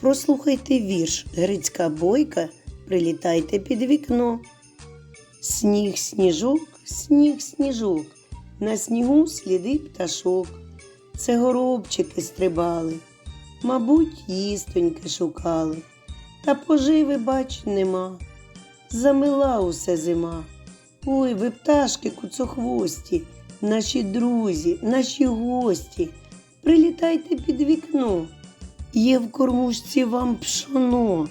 Прослухайте вірш Грицька бойка, прилітайте під вікно. Сніг, сніжок, сніг, сніжок, на снігу сліди пташок. Це горобчики стрибали, мабуть, їстоньки шукали. Та поживи, бач, нема. Замила усе зима. Ой, ви пташки куцохвості, наші друзі, наші гості. Прилітайте під вікно. Є в кормушці вам пшоно.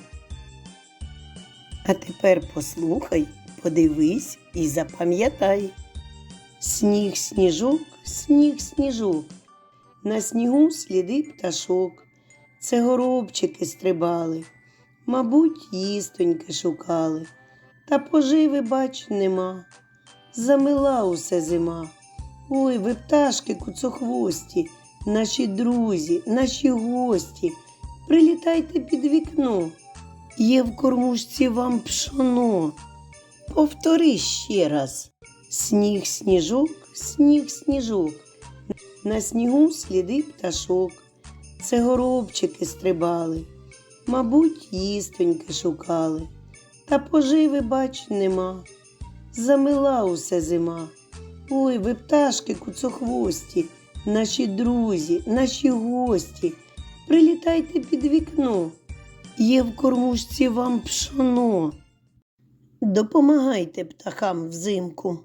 А тепер послухай, подивись і запам'ятай. Сніг, сніжок, сніг, сніжок. На снігу сліди пташок. Це горобчики стрибали, мабуть, їстоньки шукали. Та поживи, бач, нема. Замила усе зима. Ой, ви пташки куцохвості, наші друзі, наші гості. Прилітайте під вікно. Є в кормушці вам пшоно. Повтори ще раз. Сніг, сніжок, сніг, сніжок. На снігу сліди пташок. Це горобчики стрибали, мабуть, їстоньки шукали. Та поживи, бач, нема. Замила усе зима. Ой, ви пташки куцохвості, наші друзі, наші гості. Прилітайте під вікно. Є в кормушці вам пшоно. Допомагайте птахам взимку.